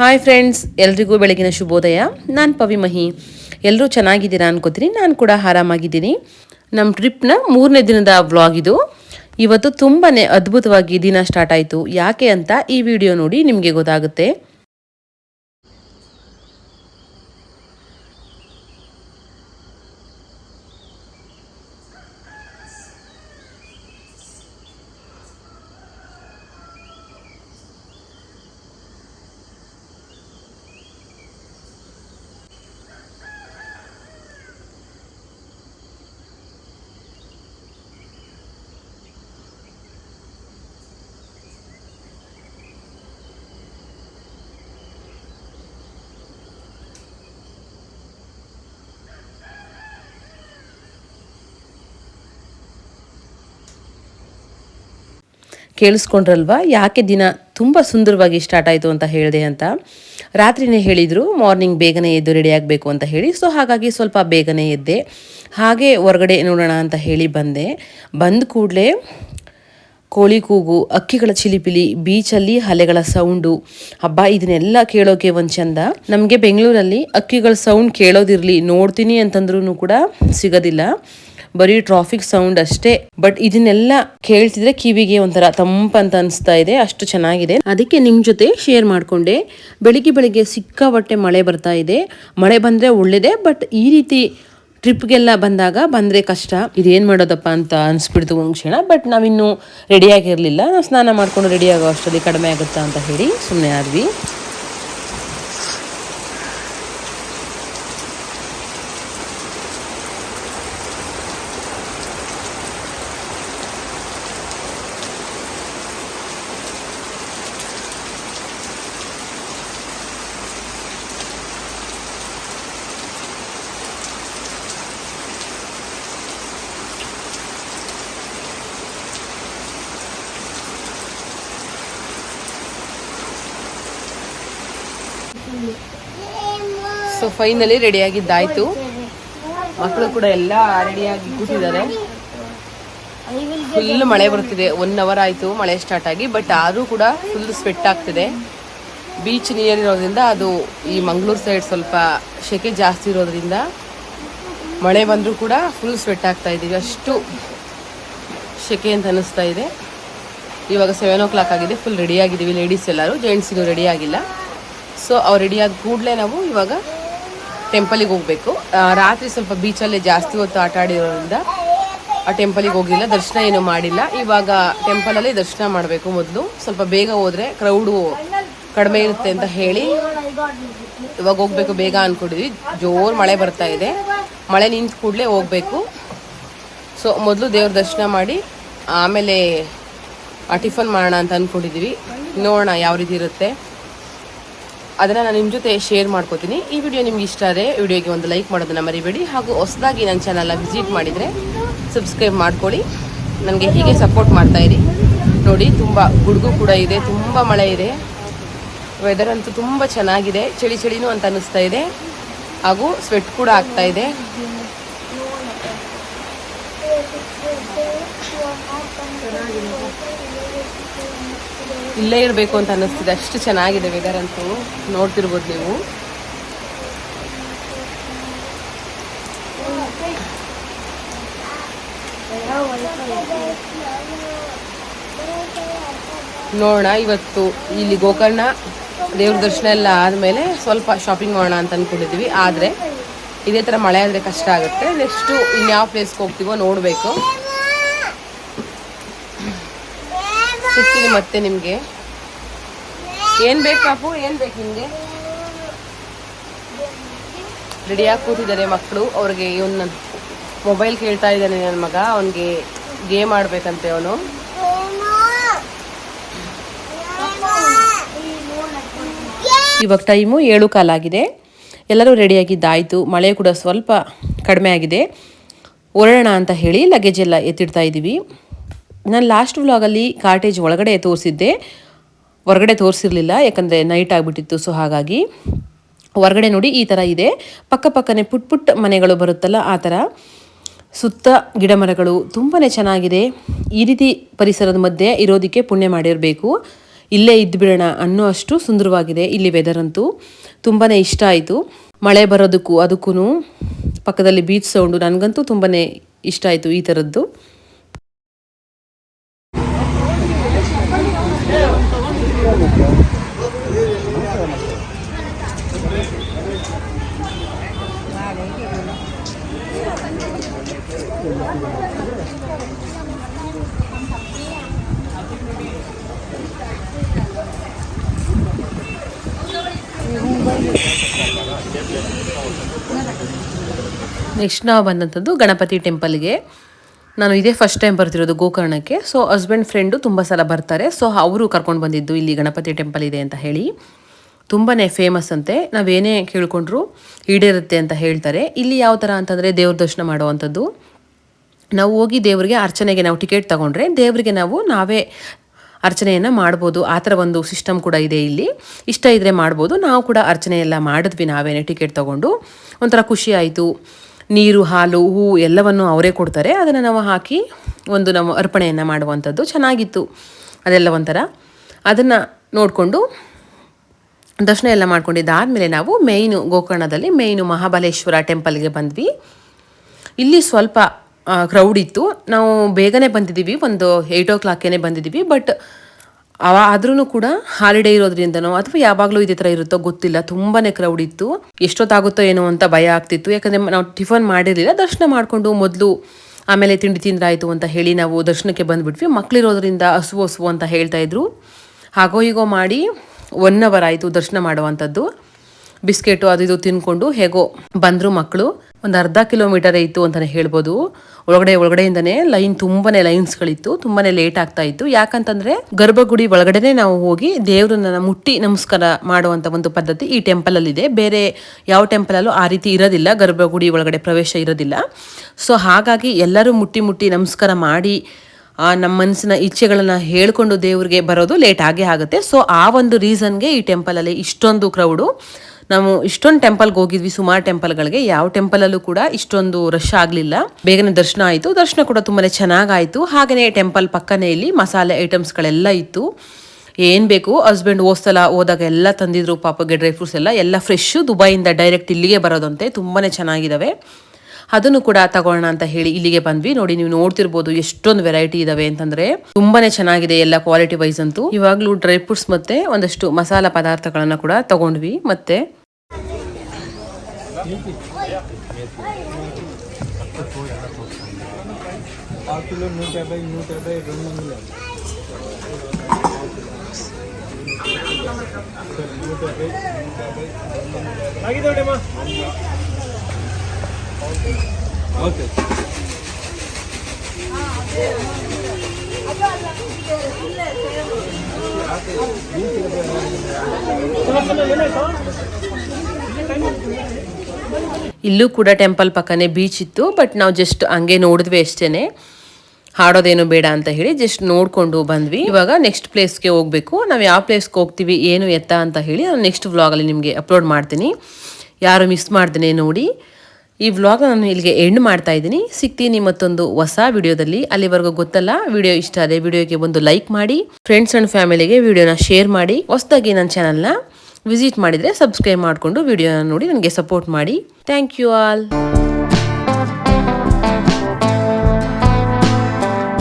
Hi friends ಎಲ್ರಿಗೂ ಬೆಳಗಿನ ಶುಭೋದಯ. ನಾನು ಪವಿಮಹಿ ಎಲ್ಲರೂ ಚೆನ್ನಾಗಿದ್ದೀರಾ ಅನ್ಕೋತೀನಿ ನಾನು ಕೂಡ ಆರಾಮಾಗಿದ್ದೀನಿ. ನಮ್ಮ ಟ್ರಿಪ್ನ ಮೂರನೇ ದಿನದ ವ್ಲಾಗ್ ಇದು. ಇವತ್ತು ತುಂಬಾ ಅದ್ಭುತವಾಗಿ ದಿನ ಸ್ಟಾರ್ಟ್ ಆಯಿತು. ಯಾಕೆ ಅಂತ ಈ ವಿಡಿಯೋ ನೋಡಿ ನಿಮಗೆ ಗೊತ್ತಾಗುತ್ತೆ. ಕೇಳಿಸ್ಕೊಂಡ್ರಲ್ವಾ? ಯಾಕೆ ದಿನ ತುಂಬ ಸುಂದರವಾಗಿ ಸ್ಟಾರ್ಟ್ ಆಯಿತು ಅಂತ ಹೇಳಿದೆ ಅಂತ. ರಾತ್ರಿನೇ ಹೇಳಿದರು ಮಾರ್ನಿಂಗ್ ಬೇಗನೆ ಎದ್ದು ರೆಡಿ ಆಗಬೇಕು ಅಂತ ಹೇಳಿ. ಸೊ ಹಾಗಾಗಿ ಸ್ವಲ್ಪ ಬೇಗನೆ ಎದ್ದೆ. ಹಾಗೆ ಹೊರಗಡೆ ನೋಡೋಣ ಅಂತ ಹೇಳಿ ಬಂದೆ. ಬಂದ ಕೂಡಲೇ ಕೋಳಿ ಕೂಗು, ಅಕ್ಕಿಗಳ ಚಿಲಿಪಿಲಿ, ಬೀಚಲ್ಲಿ ಅಲೆಗಳ ಸೌಂಡು ಹಬ್ಬ, ಇದನ್ನೆಲ್ಲ ಕೇಳೋಕೆ ಒಂದು ಚಂದ. ನಮಗೆ ಬೆಂಗಳೂರಲ್ಲಿ ಅಕ್ಕಿಗಳ ಸೌಂಡ್ ಕೇಳೋದಿರಲಿ, ನೋಡ್ತೀನಿ ಅಂತಂದ್ರೂ ಕೂಡ ಸಿಗೋದಿಲ್ಲ. ಬರೀ ಟ್ರಾಫಿಕ್ ಸೌಂಡ್ ಅಷ್ಟೇ ಬಟ್ ಇದನ್ನೆಲ್ಲ ಕೇಳ್ತಿದ್ರೆ ಕಿವಿಗೆ ಒಂಥರ ತಂಪಂತ ಅನಿಸ್ತಾ ಇದೆ, ಅಷ್ಟು ಚೆನ್ನಾಗಿದೆ. ಅದಕ್ಕೆ ನಿಮ್ಮ ಜೊತೆ ಶೇರ್ ಮಾಡಿಕೊಂಡೆ. ಬೆಳಿಗ್ಗೆ ಬೆಳಿಗ್ಗೆ ಸಿಕ್ಕಾಪಟ್ಟೆ ಮಳೆ ಬರ್ತಾ ಇದೆ. ಮಳೆ ಬಂದ್ರೆ ಒಳ್ಳೇದೇ ಬಟ್ ಈ ರೀತಿ ಟ್ರಿಪ್ಗೆಲ್ಲ ಬಂದಾಗ ಬಂದರೆ ಕಷ್ಟ. ಇದೇನು ಮಾಡೋದಪ್ಪ ಅಂತ ಅನಿಸ್ಬಿಡ್ತು ಒಂದು ಕ್ಷಣ ಬಟ್ ನಾವಿನ್ನೂ ರೆಡಿಯಾಗಿರಲಿಲ್ಲ ನಾವು ಸ್ನಾನ ಮಾಡ್ಕೊಂಡು ರೆಡಿ ಆಗೋ ಅಷ್ಟರಲ್ಲಿ ಕಡಿಮೆ ಆಗುತ್ತಾ ಅಂತ ಹೇಳಿ ಸುಮ್ಮನೆ ಆದ್ವಿ. ಸೊ ಫೈನಲಿ ರೆಡಿಯಾಗಿದ್ದಾಯ್ತು ಮಕ್ಕಳು ಕೂಡ ಎಲ್ಲ ರೆಡಿಯಾಗಿ ಕೂತಿದ್ದಾರೆ. ಫುಲ್ ಮಳೆ ಬರ್ತಿದೆ ಒನ್ ಅವರ್ ಆಯಿತು ಮಳೆ ಸ್ಟಾರ್ಟ್ ಆಗಿ ಬಟ್ ಆದರೂ ಕೂಡ ಫುಲ್ ಸ್ವೆಟ್ ಆಗ್ತಿದೆ. ಬೀಚ್ ನಿಯರ್ ಇರೋದ್ರಿಂದ ಅದು ಈ ಮಂಗಳೂರು ಸೈಡ್ ಸ್ವಲ್ಪ ಸೆಕೆ ಜಾಸ್ತಿ ಇರೋದ್ರಿಂದ ಮಳೆ ಬಂದರೂ ಕೂಡ ಫುಲ್ ಸ್ವೆಟ್ ಆಗ್ತಾ ಇದ್ದೀವಿ ಅಷ್ಟು ಸೆಕೆ ಅಂತ ಅನ್ನಿಸ್ತಾ ಇದೆ. ಇವಾಗ ಸೆವೆನ್ ಓ ಕ್ಲಾಕ್ ಆಗಿದೆ. ಫುಲ್ ರೆಡಿ ಆಗಿದ್ದೀವಿ ಲೇಡೀಸ್ ಎಲ್ಲರೂ. ಜೆಂಟ್ಸ್ ಇನ್ನೂ ರೆಡಿ ಆಗಿಲ್ಲ. ಸೊ ಅವ್ರು ರೆಡಿ ಆದ ಕೂಡಲೇ ನಾವು ಇವಾಗ ಟೆಂಪಲಿಗೆ ಹೋಗಬೇಕು. ರಾತ್ರಿ ಸ್ವಲ್ಪ ಬೀಚಲ್ಲೇ ಜಾಸ್ತಿ ಹೊತ್ತು ಆಟ ಆಡಿರೋದ್ರಿಂದ ಆ ಟೆಂಪಲಿಗೆ ಹೋಗಿಲ್ಲ, ದರ್ಶನ ಏನು ಮಾಡಿಲ್ಲ. ಇವಾಗ ಟೆಂಪಲಲ್ಲಿ ದರ್ಶನ ಮಾಡಬೇಕು ಮೊದಲು. ಸ್ವಲ್ಪ ಬೇಗ ಹೋದರೆ ಕ್ರೌಡು ಕಡಿಮೆ ಇರುತ್ತೆ ಅಂತ ಹೇಳಿ ಇವಾಗ ಹೋಗ್ಬೇಕು ಬೇಗ ಅಂದ್ಕೊಂಡಿದ್ವಿ ಜೋರು ಮಳೆ ಬರ್ತಾ ಇದೆ. ಮಳೆ ನಿಂತ ಕೂಡಲೇ ಹೋಗಬೇಕು. ಸೊ ಮೊದಲು ದೇವ್ರ ದರ್ಶನ ಮಾಡಿ, ಆಮೇಲೆ ಆ ಟಿಫನ್ ಮಾಡೋಣ ಅಂತ ಅಂದ್ಕೊಂಡಿದ್ವಿ ನೋಡೋಣ ಯಾವ ರೀತಿ ಇರುತ್ತೆ. ಅದನ್ನು ನಾನು ನಿಮ್ಮ ಜೊತೆ ಶೇರ್ ಮಾಡ್ಕೋತೀನಿ. ಈ ವಿಡಿಯೋ ನಿಮ್ಗೆ ಇಷ್ಟ ಆದರೆ ವಿಡಿಯೋಗೆ ಒಂದು ಲೈಕ್ ಮಾಡೋದನ್ನ ಮರಿಬೇಡಿ. ಹಾಗೂ ಹೊಸದಾಗಿ ನನ್ನ ಚಾನಲ್ನ ವಿಸಿಟ್ ಮಾಡಿದರೆ ಸಬ್ಸ್ಕ್ರೈಬ್ ಮಾಡ್ಕೊಳ್ಳಿ. ನನಗೆ ಹೀಗೆ ಸಪೋರ್ಟ್ ಮಾಡ್ತಾ ಇರಿ. ನೋಡಿ, ತುಂಬ ಗುಡುಗು ಕೂಡ ಇದೆ, ತುಂಬ ಮಳೆ ಇದೆ. ವೆದರ್ ಅಂತೂ ತುಂಬ ಚೆನ್ನಾಗಿದೆ. ಚಳಿ ಚಳಿನೂ ಅಂತ ಅನ್ನಿಸ್ತಾ ಇದೆ. ಹಾಗೂ ಸ್ವೆಟ್ ಕೂಡ ಆಗ್ತಾ ಇದೆ. ಇಲ್ಲೇ ಇರಬೇಕು ಅಂತ ಅನ್ನಿಸ್ತಿದೆ. ಅಷ್ಟು ಚೆನ್ನಾಗಿದೆ ವೆದರ್ ಅಂತೂ. ನೋಡ್ತಿರ್ಬೋದು ನೀವು. ನೋಡೋಣ, ಇವತ್ತು ಇಲ್ಲಿ ಗೋಕರ್ಣ ದೇವ್ರ ದರ್ಶನ ಎಲ್ಲ ಆದಮೇಲೆ ಸ್ವಲ್ಪ ಶಾಪಿಂಗ್ ಮಾಡೋಣ ಅಂತ ಅಂದ್ಕೊಂಡಿದ್ವಿ ಆದರೆ, ಇದೇ ಥರ ಮಳೆ ಆದರೆ ಕಷ್ಟ ಆಗುತ್ತೆ. ನೆಕ್ಸ್ಟು ಇನ್ಯಾವ ಪ್ಲೇಸ್ಗೆ ಹೋಗ್ತೀವೋ ನೋಡಬೇಕು. ಸಿಗ್ತೀನಿ ಮತ್ತೆ ನಿಮಗೆ. ಏನು ಬೇಕು ಪಾಪು ಏನು ಬೇಕು ನಿಮಗೆ? ರೆಡಿಯಾಗಿ ಕೂತಿದ್ದಾರೆ ಮಕ್ಕಳು. ಅವ್ರಿಗೆ ಇವನ್ನ ಮೊಬೈಲ್ ಕೇಳ್ತಾ ಇದ್ದಾನೆ ನನ್ನ ಮಗ. ಅವನಿಗೆ ಗೇಮ್ ಆಡ್ಬೇಕಂತೆ ಅವನು. ಇವಾಗ ಟೈಮು ಏಳು ಕಾಲಾಗಿದೆ. ಎಲ್ಲರೂ ರೆಡಿಯಾಗಿದ್ದಾಯಿತು. ಮಳೆ ಕೂಡ ಸ್ವಲ್ಪ ಕಡಿಮೆ ಆಗಿದೆ. ಹೊರಡೋಣ ಅಂತ ಹೇಳಿ ಲಗೇಜ್ ಎಲ್ಲ ಎತ್ತಿಡ್ತಾ ಇದ್ದೀವಿ. ನಾನು ಲಾಸ್ಟ್ ವ್ಲಾಗಲ್ಲಿ ಕಾಟೇಜ್ ಒಳಗಡೆ ತೋರಿಸಿದ್ದೆ. ಹೊರಗಡೆ ತೋರಿಸಿರಲಿಲ್ಲ, ಯಾಕಂದರೆ ನೈಟ್ ಆಗಿಬಿಟ್ಟಿತ್ತು ಸೊ ಹಾಗಾಗಿ. ಹೊರಗಡೆ ನೋಡಿ ಈ ಥರ ಇದೆ. ಪಕ್ಕ ಪಕ್ಕನೆ ಪುಟ್ ಪುಟ್ಟ ಮನೆಗಳು ಬರುತ್ತಲ್ಲ, ಆ ಥರ ಸುತ್ತ ಗಿಡ ಮರಗಳು ತುಂಬಾ ಚೆನ್ನಾಗಿದೆ. ಈ ರೀತಿ ಪರಿಸರದ ಮಧ್ಯೆ ಇರೋದಕ್ಕೆ ಪುಣ್ಯ ಮಾಡಿರಬೇಕು. ಇಲ್ಲೇ ಇದ್ದುಬಿಡೋಣ ಅನ್ನೋ ಅಷ್ಟು ಸುಂದರವಾಗಿದೆ ಇಲ್ಲಿ ವೆದರ್ ಅಂತೂ. ತುಂಬಾ ಇಷ್ಟ ಆಯಿತು. ಮಳೆ ಬರೋದಕ್ಕೂ ಅದಕ್ಕೂ ಪಕ್ಕದಲ್ಲಿ ಬೀಚ್ ಸೌಂಡು ನನಗಂತೂ ತುಂಬಾ ಇಷ್ಟ ಆಯಿತು ಈ ಥರದ್ದು ನೆಕ್ಸ್ಟ್ ನಾವು ಬಂದಂಥದ್ದು ಗಣಪತಿ ಟೆಂಪಲ್ಗೆ. ನಾನು ಇದೇ ಫಸ್ಟ್ ಟೈಮ್ ಬರ್ತಿರೋದು ಗೋಕರ್ಣಕ್ಕೆ. ಸೊ ಹಸ್ಬೆಂಡ್ ಫ್ರೆಂಡು ತುಂಬ ಸಲ ಬರ್ತಾರೆ. ಸೊ ಅವರು ಕರ್ಕೊಂಡು ಬಂದಿದ್ದು ಇಲ್ಲಿ ಗಣಪತಿ ಟೆಂಪಲ್ ಇದೆ ಅಂತ ಹೇಳಿ. ತುಂಬಾ ಫೇಮಸ್ ಅಂತೆ. ನಾವೇನೇ ಕೇಳ್ಕೊಂಡ್ರು ಈಡೇರುತ್ತೆ ಅಂತ ಹೇಳ್ತಾರೆ. ಇಲ್ಲಿ ಯಾವ ಥರ ಅಂತಂದರೆ ದೇವ್ರ ದರ್ಶನ ಮಾಡುವಂಥದ್ದು. ನಾವು ಹೋಗಿ ದೇವರಿಗೆ ಅರ್ಚನೆಗೆ ನಾವು ಟಿಕೆಟ್ ತಗೊಂಡ್ರೆ ದೇವರಿಗೆ ನಾವು ನಾವೇ ಅರ್ಚನೆಯನ್ನು ಮಾಡ್ಬೋದು. ಆ ಥರ ಒಂದು ಸಿಸ್ಟಮ್ ಕೂಡ ಇದೆ ಇಲ್ಲಿ. ಇಷ್ಟ ಇದ್ದರೆ ಮಾಡ್ಬೋದು. ನಾವು ಕೂಡ ಅರ್ಚನೆ ಎಲ್ಲ ಮಾಡಿದ್ವಿ ನಾವೇನೇ ಟಿಕೆಟ್ ತಗೊಂಡು. ಒಂಥರ ಖುಷಿ ಆಯಿತು. ನೀರು, ಹಾಲು ಹೂವು ಎಲ್ಲವನ್ನು ಅವರೇ ಕೊಡ್ತಾರೆ. ಅದನ್ನು ನಾವು ಹಾಕಿ ಒಂದು ನಾವು ಅರ್ಪಣೆಯನ್ನು ಮಾಡುವಂಥದ್ದು. ಚೆನ್ನಾಗಿತ್ತು. ಅದೆಲ್ಲ ಒಂಥರ. ಅದನ್ನು ನೋಡಿಕೊಂಡು ದರ್ಶನ ಎಲ್ಲ ಮಾಡ್ಕೊಂಡಿದ್ದಾದಮೇಲೆ ನಾವು ಮೇಯ್ನು ಗೋಕರ್ಣದಲ್ಲಿ ಮೇಯ್ನು ಮಹಾಬಲೇಶ್ವರ ಟೆಂಪಲ್ಗೆ ಬಂದ್ವಿ. ಇಲ್ಲಿ ಸ್ವಲ್ಪ ಕ್ರೌಡ್ ಇತ್ತು. ನಾವು ಬೇಗನೆ ಬಂದಿದ್ದೀವಿ. ಒಂದು ಏಯ್ಟ್ ಓ ಕ್ಲಾಕೇನೆ ಬಂದಿದ್ದೀವಿ. ಬಟ್ ಅವ ಆದ್ರೂ ಕೂಡ ಹಾಲಿಡೇ ಇರೋದ್ರಿಂದನೋ ಅಥವಾ ಯಾವಾಗಲೂ ಇದೇ ಥರ ಇರುತ್ತೋ ಗೊತ್ತಿಲ್ಲ. ತುಂಬಾ ಕ್ರೌಡ್ ಇತ್ತು. ಎಷ್ಟೊತ್ತಾಗುತ್ತೋ ಏನೋ ಅಂತ ಭಯ ಆಗ್ತಿತ್ತು. ಯಾಕಂದರೆ ನಾವು ಟಿಫನ್ ಮಾಡಿರಲಿಲ್ಲ. ದರ್ಶನ ಮಾಡಿಕೊಂಡು ಮೊದಲು ಆಮೇಲೆ ತಿಂಡಿ ತಿಂದ್ರಾಯಿತು ಅಂತ ಹೇಳಿ ನಾವು ದರ್ಶನಕ್ಕೆ ಬಂದುಬಿಟ್ವಿ. ಮಕ್ಕಳಿರೋದ್ರಿಂದ ಹಸು ಹಸು ಅಂತ ಹೇಳ್ತಾ ಇದ್ರು. ಹಾಗೋ ಹೀಗೋ ಮಾಡಿ ಒನ್ ಅವರ್ ಆಯಿತು ದರ್ಶನ ಮಾಡುವಂಥದ್ದು. ಬಿಸ್ಕೆಟು ಅದು ಇದು ತಿನ್ಕೊಂಡು ಹೇಗೋ ಬಂದರು ಮಕ್ಕಳು ಒಂದು ಅರ್ಧ ಕಿಲೋಮೀಟರ್ ಇತ್ತು ಅಂತಲೇ ಹೇಳ್ಬೋದು. ಒಳಗಡೆ ಒಳಗಡೆಯಿಂದನೇ ಲೈನ್ ತುಂಬಾನೇ ಲೈನ್ಸ್ಗಳಿತ್ತು, ತುಂಬಾನೇ ಲೇಟ್ ಆಗ್ತಾ ಇತ್ತು. ಯಾಕಂತಂದ್ರೆ ಗರ್ಭಗುಡಿ ಒಳಗಡೆನೆ ನಾವು ಹೋಗಿ ದೇವ್ರನ್ನ ಮುಟ್ಟಿ ನಮಸ್ಕಾರ ಮಾಡುವಂತ ಒಂದು ಪದ್ಧತಿ ಈ ಟೆಂಪಲ್ ಅಲ್ಲಿ ಇದೆ ಬೇರೆ ಯಾವ ಟೆಂಪಲ್ ಅಲ್ಲೂ ಆ ರೀತಿ ಇರೋದಿಲ್ಲ, ಗರ್ಭಗುಡಿ ಒಳಗಡೆ ಪ್ರವೇಶ ಇರೋದಿಲ್ಲ. ಸೊ ಹಾಗಾಗಿ ಎಲ್ಲರೂ ಮುಟ್ಟಿ ಮುಟ್ಟಿ ನಮಸ್ಕಾರ ಮಾಡಿ ನಮ್ಮ ಮನಸ್ಸಿನ ಇಚ್ಛೆಗಳನ್ನು ಹೇಳ್ಕೊಂಡು ದೇವ್ರಿಗೆ ಬರೋದು ಲೇಟ್ ಆಗೇ ಆಗುತ್ತೆ. ಸೊ ಆ ಒಂದು ರೀಸನ್ಗೆ ಈ ಟೆಂಪಲಲ್ಲಿ ಇಷ್ಟೊಂದು ಕ್ರೌಡು ನಾವು ಇಷ್ಟೊಂದು ಟೆಂಪಲ್ಗೆ ಹೋಗಿದ್ವಿ, ಸುಮಾರು ಟೆಂಪಲ್ಗಳಿಗೆ ಯಾವ ಟೆಂಪಲಲ್ಲೂ ಕೂಡ ಇಷ್ಟೊಂದು ರಶ್ ಆಗಲಿಲ್ಲ. ಬೇಗನೆ ದರ್ಶನ ಆಯಿತು. ದರ್ಶನ ಕೂಡ ತುಂಬಾ ಚೆನ್ನಾಗಾಯಿತು. ಹಾಗೆಯೇ ಟೆಂಪಲ್ ಪಕ್ಕನೇ ಇಲ್ಲಿ ಮಸಾಲೆ ಐಟಮ್ಸ್ಗಳೆಲ್ಲ ಇತ್ತು. ಏನು ಬೇಕು ಹಸ್ಬೆಂಡ್ ಹೋದ್ಸಲ ಹೋದಾಗ ಎಲ್ಲ ತಂದಿದ್ರು ಪಾಪಗೆ ಡ್ರೈ ಫ್ರೂಟ್ಸ್ ಎಲ್ಲ. ಎಲ್ಲ ಫ್ರೆಶ್ಶು ದುಬೈಯಿಂದ ಡೈರೆಕ್ಟ್ ಇಲ್ಲಿಗೆ ಬರೋದಂತೆ. ತುಂಬಾ ಚೆನ್ನಾಗಿದ್ದಾವೆ ಅದನ್ನು ಕೂಡ ತಗೋಣ ಅಂತ ಹೇಳಿ ಇಲ್ಲಿಗೆ ಬಂದ್ವಿ. ನೋಡಿ, ನೀವು ನೋಡ್ತಿರ್ಬೋದು ಎಷ್ಟೊಂದು ವೆರೈಟಿ ಇದಾವೆ ಅಂತಂದ್ರೆ. ತುಂಬಾನೇ ಚೆನ್ನಾಗಿದೆ ಎಲ್ಲ ಕ್ವಾಲಿಟಿ ವೈಸ್ ಅಂತೂ. ಇವಾಗ್ಲೂ ಡ್ರೈ ಫ್ರೂಟ್ಸ್ ಮತ್ತೆ ಒಂದಷ್ಟು ಮಸಾಲ ಪದಾರ್ಥಗಳನ್ನ ಕೂಡ ತಗೊಂಡ್ವಿ. ಮತ್ತೆ కిలో నూట యాభై నూట యాభై రెండు వందలు నూట యాభై నూట యాభై ಆಗಿದೋಡಮ್ಮ ಓಕೆ ಇಲ್ಲೂ ಕೂಡ ಟೆಂಪಲ್ ಪಕ್ಕನೇ ಬೀಚ್ ಇತ್ತು ಬಟ್ ನಾವು ಜಸ್ಟ್ ಹಂಗೆ ನೋಡಿದ್ವಿ ಅಷ್ಟೇನೆ. ಹಾಡೋದೇನು ಬೇಡ ಅಂತ ಹೇಳಿ ಜಸ್ಟ್ ನೋಡಿಕೊಂಡು ಬಂದ್ವಿ. ಇವಾಗ ನೆಕ್ಸ್ಟ್ ಪ್ಲೇಸ್ಗೆ ಹೋಗಬೇಕು. ನಾವು ಯಾವ ಪ್ಲೇಸ್ಗೆ ಹೋಗ್ತೀವಿ, ಏನು ಎತ್ತ ಅಂತ ಹೇಳಿ ನಾನು ನೆಕ್ಸ್ಟ್ ವ್ಲಾಗಲ್ಲಿ ನಿಮಗೆ ಅಪ್ಲೋಡ್ ಮಾಡ್ತೀನಿ. ಯಾರು ಮಿಸ್ ಮಾಡ್ದೇನೆ ನೋಡಿ. ಈ ವ್ಲಾಗ್ ನಾನು ಇಲ್ಲಿಗೆ ಎಂಡ್ ಮಾಡ್ತಾ ಇದ್ದೀನಿ. ಸಿಗ್ತೀನಿ ಮತ್ತೊಂದು ಹೊಸ ವಿಡಿಯೋದಲ್ಲಿ ಅಲ್ಲಿವರೆಗೂ ಗೊತ್ತಲ್ಲ ವಿಡಿಯೋ ಇಷ್ಟ ಆದ್ರೆ ವಿಡಿಯೋಗೆ ಒಂದು ಲೈಕ್ ಮಾಡಿ. ಫ್ರೆಂಡ್ಸ್ ಅಂಡ್ ಫ್ಯಾಮಿಲಿಗೆ ವಿಡಿಯೋನ ಶೇರ್ ಮಾಡಿ. ಹೊಸದಾಗಿ ನನ್ನ ಚಾನಲ್ನ ವಿಸಿಟ್ ಮಾಡಿದರೆ ಸಬ್ಸ್ಕ್ರೈಬ್ ಮಾಡಿಕೊಂಡು ವಿಡಿಯೋನ ನೋಡಿ ನನಗೆ ಸಪೋರ್ಟ್ ಮಾಡಿ. Thank you all